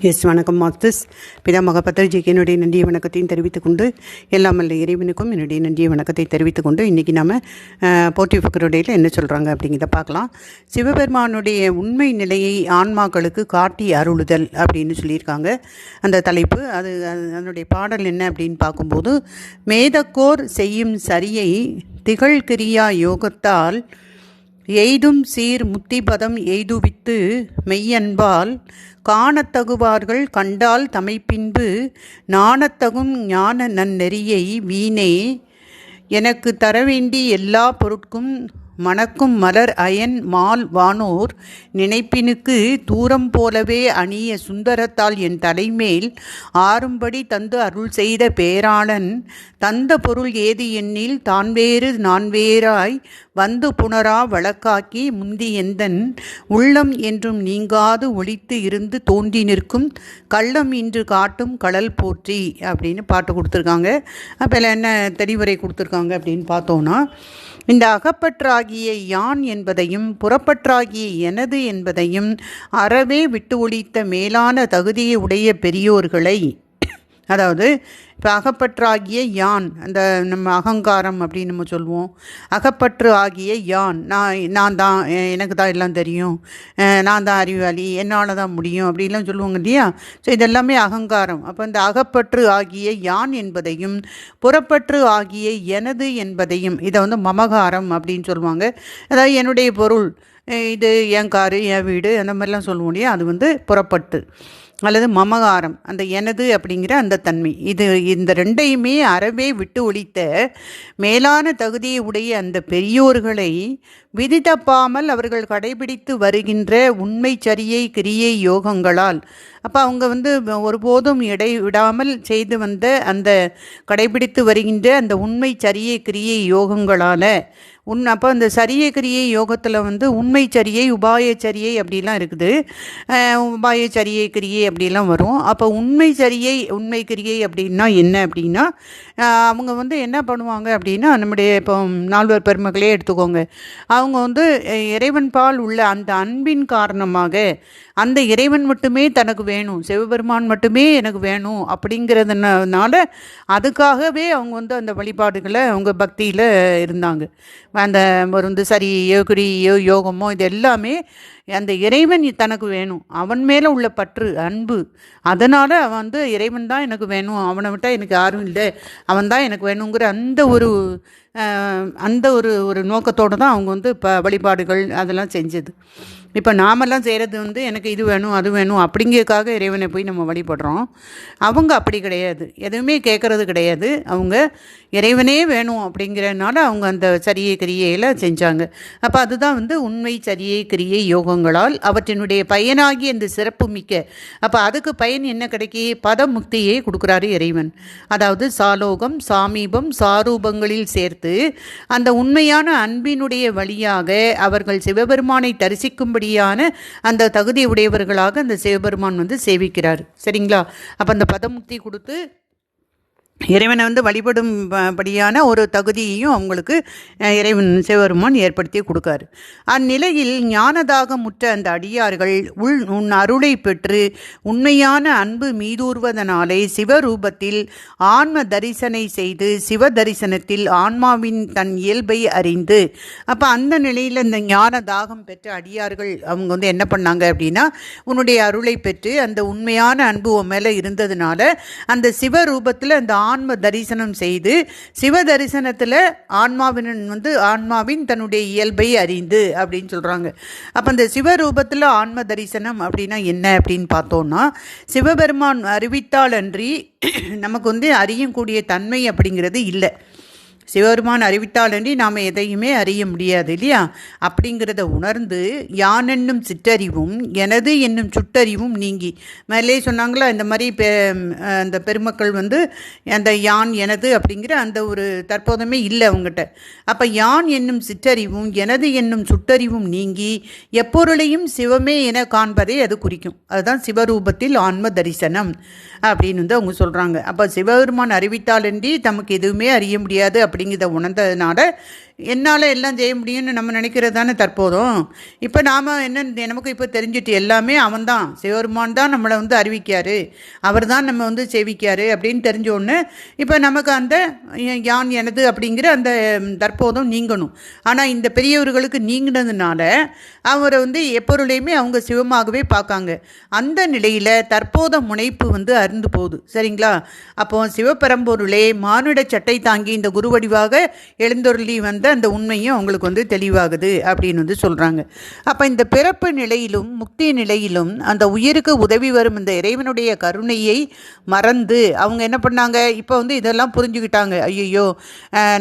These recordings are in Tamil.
எஸ் வணக்கம் மாஸ்டர்ஸ் பிதா மகபத்திரஜிக்கு என்னுடைய நன்றிய வணக்கத்தையும் தெரிவித்துக் கொண்டு எல்லாம் அல்ல இறைவனுக்கும் என்னுடைய நன்றிய வணக்கத்தை தெரிவித்துக் கொண்டு இன்றைக்கி நம்ம போட்டி ஃபக்கருடையில் என்ன சொல்கிறாங்க அப்படிங்கிறத பார்க்கலாம். சிவபெருமானுடைய உண்மை நிலையை ஆன்மாக்களுக்கு காட்டி அருளுதல் அப்படின்னு சொல்லியிருக்காங்க. அந்த தலைப்பு அது அது- அதனுடைய பாடல் என்ன அப்படின்னு பார்க்கும்போது மேதக்கோர் செய்யும் சரியை திகழ்கிரியா யோகத்தால் எய்தும் சீர் முத்திபதம் எய்துவித்து மெய்யன்பால் காணத்தகுவார்கள் கண்டால் தமைப்பின்பு நாணத்தகும் ஞான நன்னெறியை வீணே எனக்கு தரவேண்டி எல்லா பொருட்கும் மணக்கும் மலர் அயன் மால் வானோர் நினைப்பினுக்கு தூரம் போலவே அணிய சுந்தரத்தால் என் தலைமேல் ஆறும்படி தந்து அருள் செய்த பேராளன் தந்த பொருள் ஏது எண்ணில் தான் வேறு நான் வேறாய் வந்து புனரா வழக்காக்கி முந்தி எந்தன் உள்ளம் என்றும் நீங்காது ஒளித்து இருந்து தோன்றி நிற்கும் கள்ளம் இன்று காட்டும் கடல் போற்றி அப்படின்னு பாட்டு கொடுத்துருக்காங்க. அப்போ என்ன தெளிவுரை கொடுத்துருக்காங்க அப்படின்னு பார்த்தோன்னா இந்த அகப்பற்றாகிய யான் என்பதையும் புறப்பற்றாகிய எனது என்பதையும் அறவே விட்டு ஒழித்த மேலான தகுதியை உடைய பெரியோர்களை அதாவது இப்போ அகப்பற்றாகிய யான் அந்த நம்ம அகங்காரம் அப்படின்னு நம்ம சொல்லுவோம் அகப்பற்று ஆகிய யான் நான் நான் தான் எனக்கு தான் எல்லாம் தெரியும். நான் தான் அறிவாளி என்னால் தான் முடியும் அப்படிலாம் சொல்லுவாங்க இல்லையா? ஸோ இதெல்லாமே அகங்காரம். அப்போ இந்த அகப்பற்று ஆகிய யான் என்பதையும் புறப்பற்று ஆகிய எனது என்பதையும் இதை வந்து மமகாரம் அப்படின்னு சொல்லுவாங்க. அதாவது என்னுடைய பொருள் இது என் காரு என் வீடு அந்த மாதிரிலாம் சொல்லுவோம் இல்லையா? அது வந்து புறப்பட்டு அல்லது மமகாரம் அந்த எனது அப்படிங்கிற அந்த தன்மை. இது இந்த ரெண்டையுமே அறவே விட்டு ஒழித்த மேலான தகுதியை உடைய அந்த பெரியோர்களை விதி தப்பாமல் அவர்கள் கடைபிடித்து வருகின்ற உண்மை சரியை கிரியை யோகங்களால். அப்போ அவங்க வந்து ஒருபோதும் இடை விடாமல் செய்து வந்த அந்த கடைபிடித்து வருகின்ற அந்த உண்மை சரியை கிரியை யோகங்களால் உன் அப்போ அந்த சரிய கிரியை யோகத்தில் வந்து உண்மை சரியை உபாய சரியை அப்படிலாம் இருக்குது. உபாய சரியை கிரியை அப்படிலாம் வரும். அப்போ உண்மை சரியை உண்மை கிரியை அப்படின்னா என்ன அப்படின்னா அவங்க வந்து என்ன பண்ணுவாங்க அப்படின்னா நம்முடைய இப்போ நால்வர் பெருமக்களே எடுத்துக்கோங்க. அவங்க வந்து இறைவன் பால் உள்ள அந்த அன்பின் காரணமாக அந்த இறைவன் மட்டுமே தனக்கு வேணும் சிவபெருமான் மட்டுமே எனக்கு வேணும் அப்படிங்கிறதுனால அதுக்காகவே அவங்க வந்து அந்த வழிபாடுகளை அவங்க பக்தியில் இருந்தாங்க. அந்த வந்து சரி யோகுரியோ யோகமோ இது எல்லாமே அந்த இறைவன் தனக்கு வேணும். அவன் மேலே உள்ள பற்று அன்பு அதனால் அவன் வந்து இறைவன் தான் எனக்கு வேணும் அவனை விட்டால் எனக்கு யாரும் இல்லை அவன் தான் எனக்கு வேணுங்கிற அந்த ஒரு அந்த ஒரு ஒரு நோக்கத்தோடு தான் அவங்க வந்து இப்போ வழிபாடுகள் அதெல்லாம் செஞ்சது. இப்போ நாமெல்லாம் செய்கிறது வந்து எனக்கு இது வேணும் அது வேணும் அப்படிங்கிறதுக்காக இறைவனை போய் நம்ம வழிபடுறோம். அவங்க அப்படி கிடையாது. எதுவுமே கேட்குறது கிடையாது. அவங்க இறைவனே வேணும் அப்படிங்கிறனால அவங்க அந்த சரியை கிரியையில் செஞ்சாங்க. அப்போ அதுதான் வந்து உண்மை சரியை கிரியை யோகங்களால் அவற்றினுடைய பயனாகி அந்த சிறப்பு மிக்க. அப்போ அதுக்கு பயன் என்ன கிடைக்கி? பதமுக்தியை கொடுக்குறாரு இறைவன். அதாவது சாலோகம் சாமீபம் சாரூபங்களில் சேர்த்து அந்த உண்மையான அன்பினுடைய வழியாக அவர்கள் சிவபெருமானை தரிசிக்கும்படி தரிசிக்கும்படியான அந்த தகுதி உடையவர்களாக அந்த சிவபெருமான் வந்து சேவிக்கிறார். சரிங்களா? அப்போ அந்த பதமுக்தி கொடுத்து இறைவனை வந்து வழிபடும் படியான ஒரு தகுதியையும் அவங்களுக்கு இறைவன் சிவபெருமான் ஏற்படுத்தி கொடுக்காரு. அந்நிலையில் ஞானதாக முற்ற அந்த அடியார்கள் உள் உன் அருளை பெற்று உண்மையான அன்பு மீதூர்வதனாலே சிவரூபத்தில் ஆன்ம தரிசனை செய்து சிவ தரிசனத்தில் ஆன்மாவின் தன் இயல்பை அறிந்து அப்போ அந்த நிலையில் இந்த ஞான தாகம் பெற்ற அடியார்கள் அவங்க வந்து என்ன பண்ணாங்க அப்படின்னா உன்னுடைய அருளை பெற்று அந்த உண்மையான அன்பு உன் மேலே இருந்ததுனால அந்த சிவரூபத்தில் அந்த ஆன்ம தரிசனம் செய்து சிவ தரிசனத்தில் ஆன்மாவின் வந்து ஆன்மாவின் தன்னுடைய இயல்பை அறிந்து அப்படின்னு சொல்கிறாங்க அப்போ இந்த சிவரூபத்தில் ஆன்ம தரிசனம் அப்படின்னா என்ன அப்படின்னு பார்த்தோன்னா சிவபெருமான் அறிவித்தாலன்றி நமக்கு வந்து அறியக்கூடிய தன்மை அப்படிங்கிறது இல்லை. சிவபெருமான் அறிவித்தாலன்றி நாம் எதையுமே அறிய முடியாது இல்லையா? அப்படிங்கிறத உணர்ந்து யான் என்னும் சிற்றறிவும் எனது என்னும் சுட்டறிவும் நீங்கி. மேலே சொன்னாங்களா இந்த மாதிரி பெ அந்த பெருமக்கள் வந்து அந்த யான் எனது அப்படிங்கிற அந்த ஒரு தற்போதமே இல்லை அவங்ககிட்ட. அப்போ யான் என்னும் சிற்றறிவும் எனது என்னும் சுட்டறிவும் நீங்கி எப்பொருளையும் சிவமே என காண்பதை அது குறிக்கும். அதுதான் சிவரூபத்தில் ஆன்ம தரிசனம். அப்படின்னு வந்து அவங்க சொல்கிறாங்க அப்போ சிவபெருமான் அறிவித்தாலன்றி தமக்கு எதுவுமே அறிய முடியாது அப்படிங்கிறத உணர்ந்ததுனால என்னால் எல்லாம் செய்ய முடியும்னு நம்ம நினைக்கிறது தானே தற்போதும்? இப்போ நாம் என்ன நமக்கு இப்போ தெரிஞ்சிட்டு எல்லாமே அவன்தான். சிவருமான் தான் நம்மளை வந்து அறிவிக்காரு அவர் தான் நம்ம வந்து சேவிக்காரு அப்படின்னு தெரிஞ்ச உடனே இப்போ நமக்கு அந்த யான் எனது அப்படிங்கிற அந்த தற்போதம் தற்போதும் நீங்கணும். ஆனால் இந்த பெரியவர்களுக்கு நீங்கினதுனால அவரை வந்து எப்பொருளையுமே அவங்க சிவமாகவே பார்க்காங்க. அந்த நிலையில் தற்போத முனைப்பு வந்து அருந்து போகுது. சரிங்களா? அப்போ சிவபரம்பொருளே மானுட சட்டை தாங்கி இந்த குருவடிவாக எழுந்தொருளி வந்த அந்த உண்மையும் அவங்களுக்கு வந்து தெளிவாகுது அப்படின்னு வந்து சொல்கிறாங்க அப்போ இந்த பிறப்பு நிலையிலும் முக்தி நிலையிலும் அந்த உயிருக்கு உதவி வரும் இந்த இறைவனுடைய கருணையை மறந்து அவங்க என்ன பண்ணாங்க? இப்போ வந்து இதெல்லாம் புரிஞ்சுக்கிட்டாங்க. ஐயோ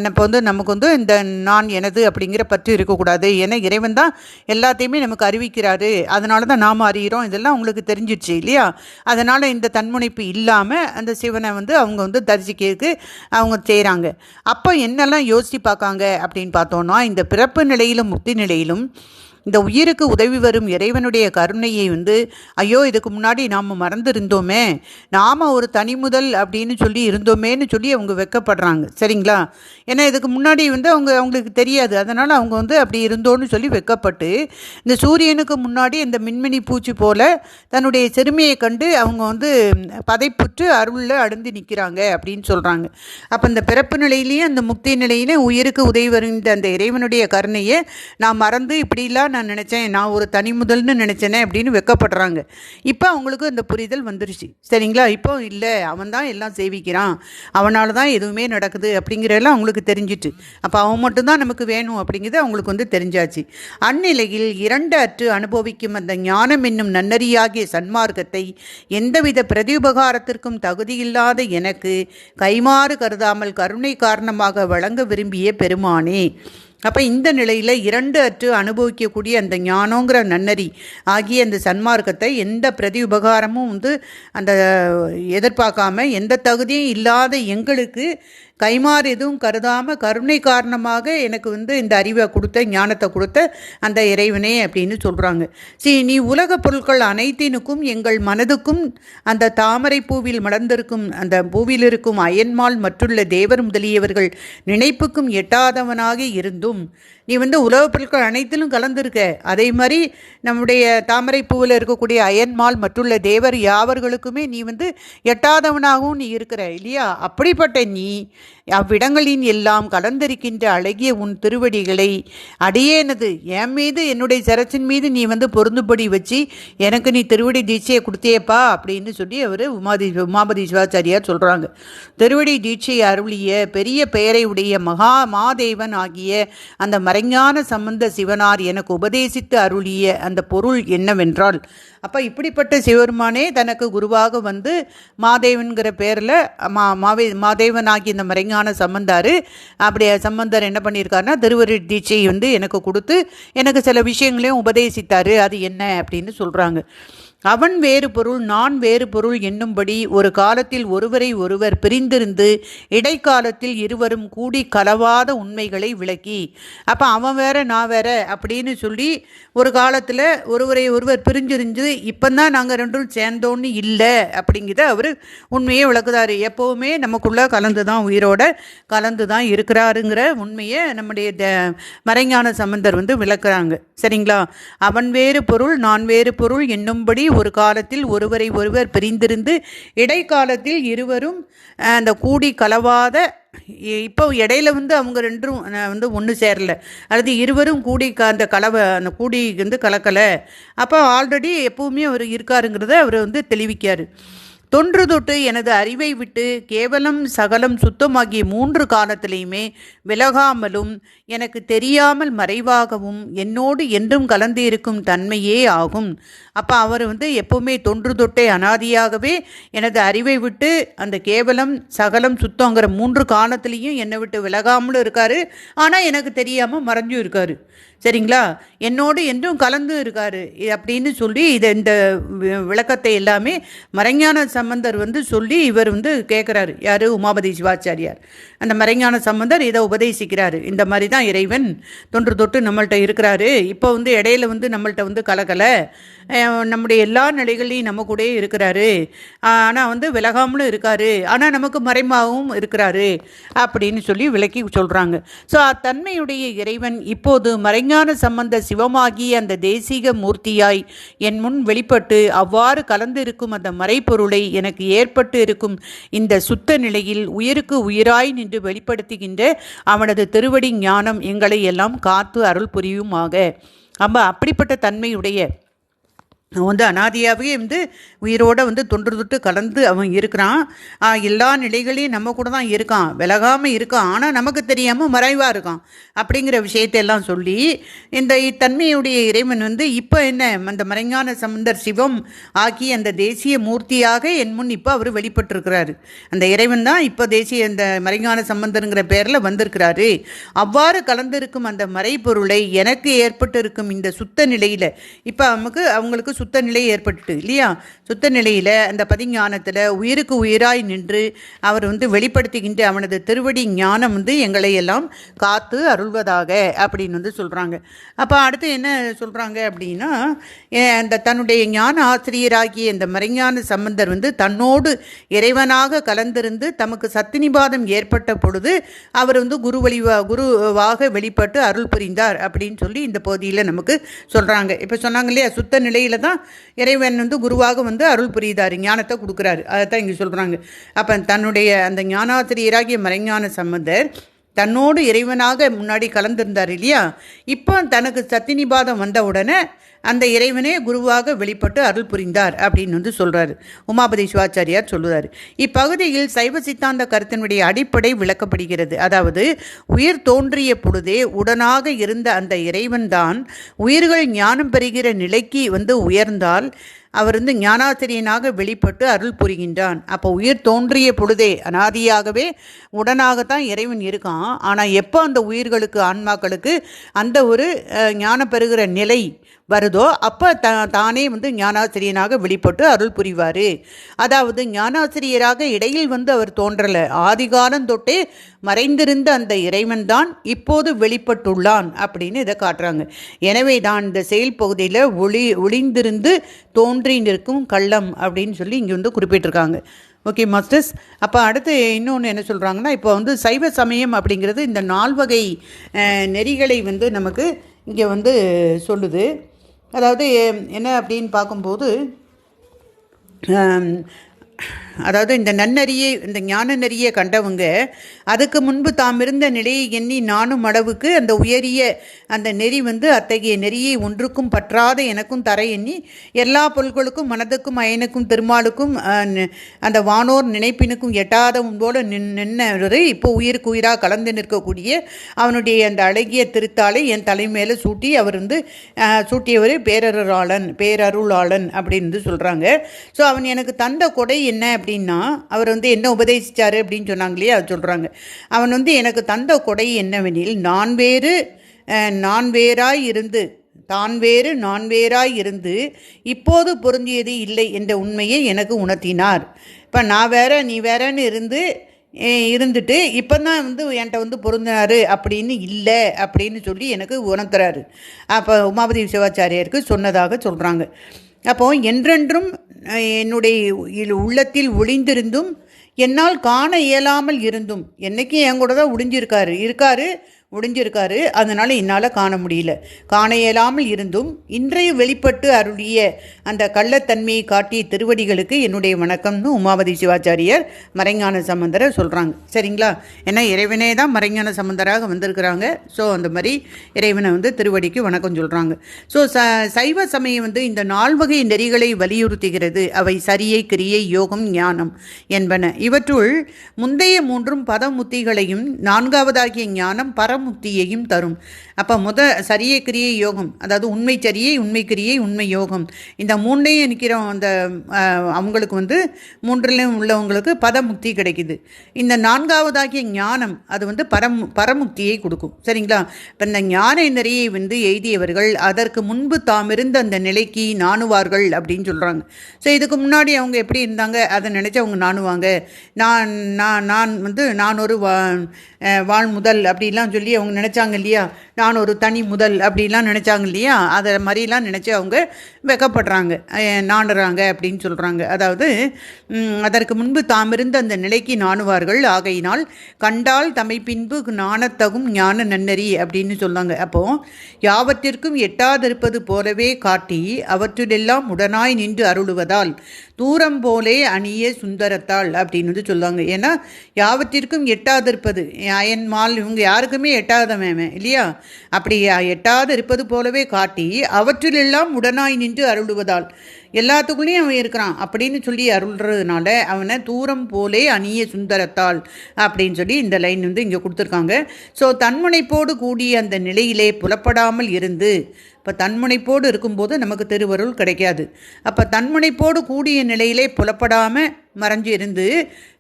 இப்போ வந்து நமக்கு வந்து இந்த நான் எனது அப்படிங்கிற பற்று இருக்கக்கூடாது. ஏன்னா இறைவன் தான் எல்லாத்தையுமே நமக்கு அறிவிக்கிறாரு. அதனால தான் நாம் அறிகிறோம் இதெல்லாம் அவங்களுக்கு தெரிஞ்சிடுச்சு இல்லையா? அதனால் இந்த தன்முனைப்பு இல்லாமல் அந்த சிவனை வந்து அவங்க வந்து தரிசிக்கிறதுக்கு அவங்க செய்கிறாங்க அப்போ என்னெல்லாம் யோசித்து பார்க்காங்க? அப்படின்னு பார்த்தோன்னா இந்த பிறப்பு நிலையிலும் முக்தி நிலையிலும் இந்த உயிருக்கு உதவி வரும் இறைவனுடைய கருணையை வந்து ஐயோ இதுக்கு முன்னாடி நாம் மறந்துருந்தோமே நாம் ஒரு தனி முதல் அப்படின்னு சொல்லி இருந்தோமேன்னு சொல்லி அவங்க வெக்கப்படுறாங்க. சரிங்களா? ஏன்னா இதுக்கு முன்னாடி வந்து அவங்க அவங்களுக்கு தெரியாது. அதனால் அவங்க வந்து அப்படி இருந்தோன்னு சொல்லி வெக்கப்பட்டு இந்த சூரியனுக்கு முன்னாடி இந்த மின்மினி பூச்சி போல் தன்னுடைய சிறுமியை கண்டு அவங்க வந்து பதைப்புற்று அருளில் அடுந்து நிற்கிறாங்க அப்படின்னு சொல்கிறாங்க அப்போ இந்த பிறப்பு நிலையிலையும் அந்த முக்தி நிலையிலையும் உயிருக்கு உதவி வருகின்ற அந்த இறைவனுடைய கருணையை நான் மறந்து இப்படிலாம் நான் நினச்சேன் நான் ஒரு தனி முதல்னு நினச்சேனே அப்படின்னு வெக்கப்படுறாங்க. இப்போ அவங்களுக்கு இந்த புரிதல் வந்துருச்சு. சரிங்களா? இப்போ இல்லை அவன் தான் எல்லாம் சேவிக்கிறான். அவனால தான் எதுவுமே நடக்குது அப்படிங்கிறதெல்லாம் அவங்களுக்கு தெரிஞ்சிட்டு. அப்போ அவன் மட்டும்தான் நமக்கு வேணும் அப்படிங்கிறது அவங்களுக்கு வந்து தெரிஞ்சாச்சு. அந்நிலையில் இரண்டு அற்று அனுபவிக்கும் அந்த ஞானம் என்னும் நன்னறியாகிய சன்மார்க்கத்தை எந்தவித பிரதியுபகாரத்திற்கும் தகுதியில்லாத எனக்கு கைமாறு கருதாமல் கருணை காரணமாக வழங்க விரும்பிய பெருமானே. அப்போ இந்த நிலையில் இரண்டு அற்று அனுபவிக்கக்கூடிய அந்த ஞானோங்கிற நன்னறி ஆகிய அந்த சன்மார்க்கத்தை எந்த பிரதி உபகாரமும் வந்து அந்த எதிர்பார்க்காம எந்த தகுதியும் இல்லாத எங்களுக்கு கைமாறு எதுவும் கருதாமல் கருணை காரணமாக எனக்கு வந்து இந்த அறிவை கொடுத்த ஞானத்தை கொடுத்த அந்த இறைவனே அப்படின்னு சொல்கிறாங்க சரி நீ உலக பொருட்கள் அனைத்தினுக்கும் எங்கள் மனதுக்கும் அந்த தாமரை பூவில் மலர்ந்திருக்கும் அந்த பூவில் இருக்கும் அயன்மால் மற்றுள்ள தேவர் முதலியவர்கள் நினைப்புக்கும் எட்டாதவனாக இருந்தும் நீ வந்து உலகப் பொருட்கள் அனைத்திலும் கலந்துருக்க. அதே மாதிரி நம்முடைய தாமரை பூவில் இருக்கக்கூடிய அயன்மால் மற்றுள்ள தேவர் யாவர்களுக்குமே நீ வந்து எட்டாதவனாகவும் நீ இருக்கிற இல்லையா? அப்படிப்பட்ட நீ அவ்விடங்களின் எல்லாம் கலந்திருக்கின்ற அழகிய உன் திருவடிகளை அடியேனது. என் மீது என்னுடைய சரசின் மீது நீ வந்து பொருந்துபடி வச்சு எனக்கு நீ திருவடி தீட்சையை கொடுத்தேப்பா அப்படின்னு சொல்லி அவர் உமாதி உமாபதி சிவாச்சாரியார் சொல்கிறாங்க திருவடி தீட்சை அருளிய பெரிய பெயரை உடைய மகா மாதேவன் ஆகிய அந்த மறைஞான சம்பந்த சிவனார் எனக்கு உபதேசித்து அருளிய அந்த பொருள் என்னவென்றால் அப்போ இப்படிப்பட்ட சிவருமானே தனக்கு குருவாக வந்து மாதேவன்கிற பேரில் மா மாவே மாதேவனாகி இந்த மறைஞான சம்பந்தார் அப்படி சம்பந்தர் என்ன பண்ணியிருக்காருன்னா திருவரு தீட்சை வந்து எனக்கு கொடுத்து எனக்கு சில விஷயங்களையும் உபதேசித்தார் அது என்ன அப்படின்னு சொல்கிறாங்க அவன் வேறு பொருள் நான் வேறு பொருள் என்னும்படி ஒரு காலத்தில் ஒருவரை ஒருவர் பிரிந்திருந்து இடைக்காலத்தில் இருவரும் கூடி கலவாத உண்மைகளை விளக்கி அப்போ அவன் வேற நான் வேற? அப்படின்னு சொல்லி ஒரு காலத்தில் ஒருவரை ஒருவர் பிரிஞ்சிருந்து இப்போ தான் நாங்கள் ரெண்டும் சேர்ந்தோன்னு இல்லை. அப்படிங்கிறத அவர் உண்மையை விளக்குதாரு எப்போவுமே நமக்குள்ளே கலந்து தான் உயிரோட கலந்து தான் இருக்கிறாருங்கிற உண்மையை நம்முடைய த மறைஞான சம்பந்தர் வந்து விளக்குறாங்க. சரிங்களா? அவன் வேறு பொருள் நான் வேறு பொருள் என்னும்படி ஒரு காலத்தில் ஒருவரை ஒருவர் பிரிந்திருந்து இடைக்காலத்தில் இருவரும் அந்த கூடி கலவாத இப்போ இடையில வந்து அவங்க ரெண்டும் வந்து ஒன்று சேரல. அல்லது இருவரும் கூடி க அந்த கலவை அந்த கூடி வந்து கலக்கலை. அப்போ ஆல்ரெடி எப்பவுமே அவர் இருக்காருங்கிறத அவர் வந்து தெளிவிக்கார். தொன்று தொட்டு எனது அறிவை விட்டு கேவலம் சகலம் சுத்தமாகிய மூன்று காலத்திலையுமே விலகாமலும் எனக்கு தெரியாமல் மறைவாகவும் என்னோடு என்றும் கலந்திருக்கும் தன்மையே ஆகும். அப்போ அவர் வந்து எப்போவுமே தொன்று தொட்டே அனாதியாகவே எனது அறிவை விட்டு அந்த கேவலம் சகலம் சுத்தங்கிற மூன்று காலத்திலையும் என்னை விட்டு விலகாமலும் இருக்காரு. ஆனால் எனக்கு தெரியாமல் மறைஞ்சும் இருக்காரு. சரிங்களா? என்னோடு என்றும் கலந்து இருக்காரு அப்படின்னு சொல்லி இதை இந்த விளக்கத்தை எல்லாமே மறைஞான சம்பந்தர் வந்து சொல்லி இவர் வந்து கேட்குறாரு யார்? உமாபதி சிவாச்சாரியார். அந்த மறைஞான சம்பந்தர் இதை உபதேசிக்கிறாரு. இந்த மாதிரி தான் இறைவன் தொன்று தொட்டு நம்மள்கிட்ட இருக்கிறாரு. இப்போ வந்து இடையில வந்து நம்மள்கிட்ட வந்து கலகலை. நம்முடைய எல்லா நிலைகளையும் நம்ம கூட இருக்கிறாரு. ஆனால் வந்து விலகாமலும் இருக்காரு. ஆனால் நமக்கு மறைமாகவும் இருக்கிறாரு அப்படின்னு சொல்லி விளக்கி சொல்கிறாங்க ஸோ அத்தன்மையுடைய இறைவன் இப்போது மறைஞான சம்பந்த சிவமாகிய அந்த தேசிக மூர்த்தியாய் என் முன் வெளிப்பட்டு அவ்வாறு கலந்து இருக்கும் அந்த மறைப்பொருளை எனக்கு ஏற்பட்டு இருக்கும் இந்த சுத்த நிலையில் உயிருக்கு உயிராய் நின்று வெளிப்படுத்துகின்ற அவனது திருவடி ஞானம் எங்களை எல்லாம் காத்து அருள் புரியுமாக. அப்போ அப்படிப்பட்ட தன்மையுடைய வந்து அனாதியாகவே வந்து உயிரோட வந்து தொன்று தொட்டு கலந்து அவன் இருக்கிறான். எல்லா நிலைகளையும் நம்ம கூட தான் இருக்கான். விலகாமல் இருக்கான். ஆனால் நமக்கு தெரியாமல் மறைவாக இருக்கான் அப்படிங்கிற விஷயத்தையெல்லாம் சொல்லி இந்த இத்தன்மையுடைய இறைவன் வந்து இப்போ என்ன அந்த மறைஞான சம்பந்தர் சிவம் ஆக்கி அந்த தேசிய மூர்த்தியாக என் முன் இப்போ அவர் வெளிப்பட்டிருக்கிறாரு. அந்த இறைவன் தான் இப்போ தேசிய இந்த மறைஞான சம்பந்தருங்கிற பேரில் வந்திருக்கிறாரு. அவ்வாறு கலந்திருக்கும் அந்த மறைப்பொருளை எனக்கு ஏற்பட்டு இருக்கும் இந்த சுத்த நிலையில் இப்போ நமக்கு அவங்களுக்கு சுத்த நிலை ஏற்பட்டுட்டு இல்லையா? சுத்த நிலையில் அந்த பதிஞானத்தில் உயிருக்கு உயிராய் நின்று அவர் வந்து வெளிப்படுத்துகின்ற அவனது திருவடி ஞானம் வந்து எங்களை எல்லாம் காத்து அருள்வதாக அப்படின்னு வந்து சொல்கிறாங்க அப்போ அடுத்து என்ன சொல்கிறாங்க அப்படின்னா அந்த தன்னுடைய ஞான ஆசிரியராகிய இந்த மறைஞான சம்பந்தர் வந்து தன்னோடு இறைவனாக கலந்திருந்து தமக்கு சத்தினிபாதம் ஏற்பட்ட பொழுது அவர் வந்து குரு வழிவா குருவாக வெளிப்பட்டு அருள் புரிந்தார் அப்படின்னு சொல்லி இந்த பகுதியில் நமக்கு சொல்கிறாங்க இப்போ சொன்னாங்க இல்லையா சுத்த நிலையில் தான் இறைவன் வந்து குருவாக வந்து அருள் புரியுதார் ஞானத்தை கொடுக்குறாரு. அதை தான் இங்கே சொல்கிறாங்க அப்போ தன்னுடைய அந்த ஞானாசிரியராகிய மறைஞான சம்பந்தர் தன்னோடு இறைவனாக முன்னாடி கலந்திருந்தார் இல்லையா? இப்போ தனக்கு சத்தினிபாதம் வந்த உடனே அந்த இறைவனே குருவாக வெளிப்பட்டு அருள் புரிந்தார் அப்படின்னு வந்து சொல்கிறாரு உமாபதி சிவாச்சாரியார் சொல்லுவார் இப்பகுதியில் சைவ சித்தாந்த கருத்தினுடைய அடிப்படை விளக்கப்படுகிறது. அதாவது உயிர் தோன்றிய பொழுதே உடனாக இருந்த அந்த இறைவன்தான் உயிர்கள் ஞானம் பெறுகிற நிலைக்கு வந்து உயர்ந்தால் அவர் வந்து ஞானாசிரியனாக வெளிப்பட்டு அருள் புரிகின்றான். அப்போ உயிர் தோன்றிய பொழுதே அனாதியாகவே உடனாகத்தான் இறைவன் இருக்கான். ஆனால் எப்போ அந்த உயிர்களுக்கு ஆன்மாக்களுக்கு அந்த ஒரு ஞானம் பெறுகிற நிலை வருதோ அப்போ த தானே வந்து ஞானாசிரியனாக வெளிப்பட்டு அருள் புரிவார். அதாவது ஞானாசிரியராக இடையில் வந்து அவர் தோன்றலை. ஆதிகாலம் தொட்டே மறைந்திருந்த அந்த இறைவன் தான் இப்போது வெளிப்பட்டுள்ளான் அப்படின்னு இதை காட்டுறாங்க. எனவே தான் இந்த செயல் பகுதியில் ஒளி ஒளிந்திருந்து தோன்றி நிற்கும் கள்ளம் அப்படின்னு சொல்லி இங்கே வந்து குறிப்பிட்டிருக்காங்க. Okay masters. அப்போ அடுத்து இன்னொன்று என்ன சொல்கிறாங்கன்னா இப்போ வந்து சைவ சமயம் அப்படிங்கிறது இந்த நால்வகை நெறிகளை வந்து நமக்கு இங்கே வந்து சொல்லுது. அதாவது என்ன அப்படின்னு பார்க்கும்போது அதாவது இந்த நன்னறியை இந்த ஞான நெறியை கண்டவங்க அதுக்கு முன்பு தாம் இருந்த நிலையை எண்ணி நானும் அளவுக்கு அந்த உயரிய அந்த நெறி வந்து அத்தகைய நெறியை ஒன்றுக்கும் பற்றாத எனக்கும் தர எண்ணி எல்லா பொருள்களுக்கும் மனதுக்கும் அயனுக்கும் திருமாலுக்கும் அந்த வானோர் நினைப்பினுக்கும் எட்டாத போல நின் நின்னவர் இப்போ உயிருக்கு உயிராக கலந்து நிற்கக்கூடிய அவனுடைய அந்த அழகிய திருத்தாளை என் தலைமையில் சூட்டி அவர் வந்து சூட்டியவர் பேரருளாளன் பேரருளாளன் அப்படின்னு சொல்கிறாங்க ஸோ அவன் எனக்கு தந்த கொடை என்ன அப்படின்னா அவர் வந்து என்ன உபதேசித்தார் அப்படின்னு சொன்னாங்களே அதை அது சொல்கிறாங்க அவன் வந்து எனக்கு தந்த கொடை என்னவெனில் நான் வேறு நான் வேறாய் இருந்து தான் வேறு நான் வேறாய் இருந்து இப்போது பொருந்தியது இல்லை என்ற உண்மையை எனக்கு உணர்த்தினார். இப்போ நான் வேற நீ வேறன்னு இருந்து இருந்துட்டு இப்போ தான் வந்து என்கிட்ட வந்து பொருந்தினார் அப்படின்னு இல்லை அப்படின்னு சொல்லி எனக்கு உணர்த்துறாரு. அப்போ உமாபதி சிவாச்சாரியருக்கு சொன்னதாக சொல்கிறாங்க அப்போது என்றென்றும் என்னுடைய உள்ளத்தில் ஒளிந்திருந்தும் என்னால் காண இயலாமல் இருந்தும் என்னைக்கும் என் கூட தான் ஒளிஞ்சிருக்காரு. இருக்காரு. முடிஞ்சிருக்காரு. அதனால் என்னால் காண முடியல. காண இயலாமல் இருந்தும் இன்றைய வெளிப்பட்டு அருளிய அந்த கள்ளத்தன்மையை காட்டிய திருவடிகளுக்கு என்னுடைய வணக்கம்னு உமாவதி சிவாச்சாரியர் மறைஞான சம்பந்தரை சொல்கிறாங்க சரிங்களா? ஏன்னா இறைவனே தான் மறைஞான சம்பந்தராக வந்திருக்கிறாங்க. ஸோ அந்த மாதிரி இறைவனை வந்து திருவடிக்கு வணக்கம் சொல்கிறாங்க ஸோ ச சைவ சமயம் வந்து இந்த நால்வகை நெறிகளை வலியுறுத்துகிறது. அவை சரியை கிரியை யோகம் ஞானம் என்பன. இவற்றுள் முந்தைய மூன்றும் பதமுத்திகளையும் நான்காவதாகிய ஞானம் பரம் முக்தியையும் தரும். அப்போ முத சரியை கிரியை யோகம் அதாவது உண்மை சரியை உண்மை கிரியை உண்மை யோகம். இந்த மூன்றையும் நிற்கிற அந்த அவங்களுக்கு வந்து மூன்றிலும் உள்ளவங்களுக்கு பதமுக்தி கிடைக்குது. இந்த நான்காவதாகிய ஞானம் அது வந்து பரம் பரமுக்தியை கொடுக்கும். சரிங்களா? இப்போ இந்த ஞான நிறையை வந்து எழுதியவர்கள் அதற்கு முன்பு தாம் இருந்த அந்த நிலைக்கு நாணுவார்கள் அப்படின்னு சொல்கிறாங்க ஸோ இதுக்கு முன்னாடி அவங்க எப்படி இருந்தாங்க? அதை நினச்சி அவங்க நாணுவாங்க. நான் நான் நான் வந்து நான் ஒரு வா வாழ் முதல் அப்படிலாம் சொல்லி அவங்க நினச்சாங்க இல்லையா? நான் ஒரு தனி முதல் அப்படிலாம் நினச்சாங்க இல்லையா? அதை மாதிரிலாம் நினச்சி அவங்க வெக்கப்படுறாங்க. நாணுறாங்க அப்படின்னு சொல்கிறாங்க அதாவது அதற்கு முன்பு தாமிருந்த அந்த நிலைக்கு நாணுவார்கள். ஆகையினால் கண்டால் தமை பின்பு நாணத்தகும் ஞான நன்னறி அப்படின்னு சொன்னாங்க. அப்போது யாவற்றிற்கும் எட்டாதிருப்பது போலவே காட்டி அவற்றிலெல்லாம் உடனாய் நின்று அருளுவதால் தூரம் போலே அணிய சுந்தரத்தாள் அப்படின்னு வந்து சொல்லுவாங்க ஏன்னா யாவற்றிற்கும் எட்டாதிருப்பது அயன்மால் இவங்க யாருக்குமே எட்டாதவன் அவன், இல்லையா? அப்படி எட்டாது இருப்பது போலவே காட்டி அவற்றிலெல்லாம் உடனாய் நின்று அருளுவதால் எல்லாத்துக்குள்ளேயும் அவன் இருக்கிறான் அப்படின்னு சொல்லி அருள்றதுனால அவனை தூரம் போலே அணிய சுந்தரத்தாள் அப்படின்னு சொல்லி இந்த லைன் வந்து இங்கே கொடுத்துருக்காங்க. ஸோ தன்முனைப்போடு கூடிய அந்த நிலையிலே புலப்படாமல் இருந்து இப்போ தன்முனைப்போடு இருக்கும்போது நமக்கு திருவருள் கிடைக்காது. அப்போ தன்முனைப்போடு கூடிய நிலையிலே புலப்படாமல் மறைஞ்சு இருந்து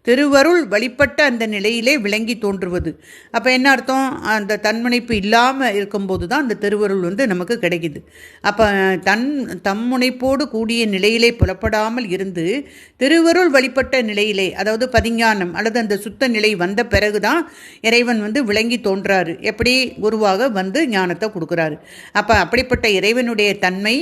திருவருள் வழிபட்ட அந்த நிலையிலே விளங்கி தோன்றுவது. அப்போ என்ன அர்த்தம்? அந்த தன்முனைப்பு இல்லாமல் இருக்கும்போது தான் அந்த திருவருள் வந்து நமக்கு கிடைக்குது. அப்போ தன் தம்முனைப்போடு கூடிய நிலையிலே புலப்படாமல் இருந்து திருவருள் வழிபட்ட நிலையிலே அதாவது பதிஞானம் அல்லது அந்த சுத்த நிலை வந்த பிறகு தான் இறைவன் வந்து விளங்கி தோன்றாரு. எப்படி? குருவாக வந்து ஞானத்தை கொடுக்குறாரு. அப்போ அப்படிப்பட்ட இறைவனுடைய தன்மை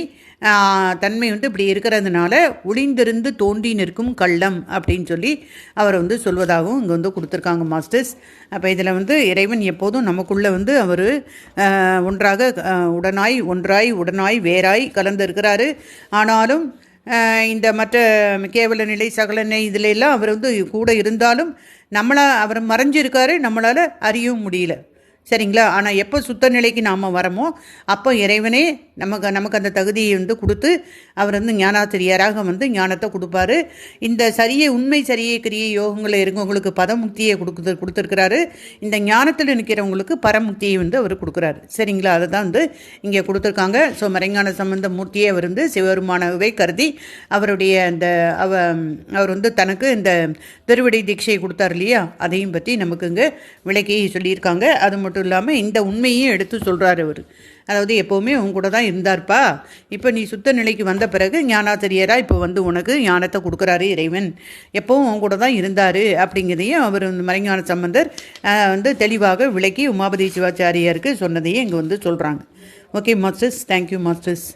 தன்மை வந்து இப்படி இருக்கிறதுனால ஒளிந்திருந்து தோன்றி நிற்கும் கள்ளம் அப்படின்னு சொல்லி அவர் வந்து சொல்வதாகவும் இங்கே வந்து கொடுத்துருக்காங்க மாஸ்டர்ஸ். அப்போ இதில் வந்து இறைவன் எப்போதும் நமக்குள்ளே வந்து அவர் ஒன்றாக உடனாய் ஒன்றாய் உடனாய் வேறாய் கலந்து இருக்கிறாரு ஆனாலும் இந்த மற்ற கேவல நிலை சகல இதிலெல்லாம் எல்லாம் அவர் வந்து கூட இருந்தாலும் நம்மளா அவர் மறைஞ்சிருக்காரு நம்மளால் அறியவும் முடியல. சரிங்களா? ஆனால் எப்போ சுத்த நிலைக்கு நாம் வரமோ அப்போ இறைவனே நமக்கு நமக்கு அந்த தகுதியை வந்து கொடுத்து அவர் வந்து ஞானாசிரியராக வந்து ஞானத்தை கொடுப்பாரு. இந்த சரியை உண்மை சரியை கிரியை யோகங்களில் இருக்கவங்களுக்கு பதமுக்தியை கொடுக்குது கொடுத்துருக்கிறாரு. இந்த ஞானத்தில் நிற்கிறவங்களுக்கு பரமுக்தியை வந்து அவர் கொடுக்குறாரு. சரிங்களா? அதை தான் வந்து இங்கே கொடுத்துருக்காங்க. ஸோ மறைஞான சம்பந்த மூர்த்தியை அவர் வந்து சிவபெருமானவை கருதி அவருடைய அந்த அவ அவர் வந்து தனக்கு இந்த திருவிடை தீட்சையை கொடுத்தார் இல்லையா? அதையும் பற்றி நமக்கு இங்கே விளக்கி சொல்லியிருக்காங்க. அது மட்டும் மட்டும் இல்லாமல் இந்த உண்மையும் எடுத்து சொல்கிறார் அவர். அதாவது எப்போவுமே உன் கூட தான் இருந்தார்ப்பா. இப்போ நீ சுத்த நிலைக்கு வந்த பிறகு ஞானாசிரியராக இப்போ வந்து உனக்கு ஞானத்தை கொடுக்குறாரு இறைவன். எப்போவும் உன் கூட தான் இருந்தார் அப்படிங்கிறதையும் அவர் வந்து மறைஞான சம்பந்தர் வந்து தெளிவாக விளக்கி உமாபதி சிவாச்சாரியாருக்கு சொன்னதையும் இங்கே வந்து சொல்கிறாங்க ஓகே மாஸ்டர்ஸ் தேங்க்யூ மாஸ்டர்ஸ்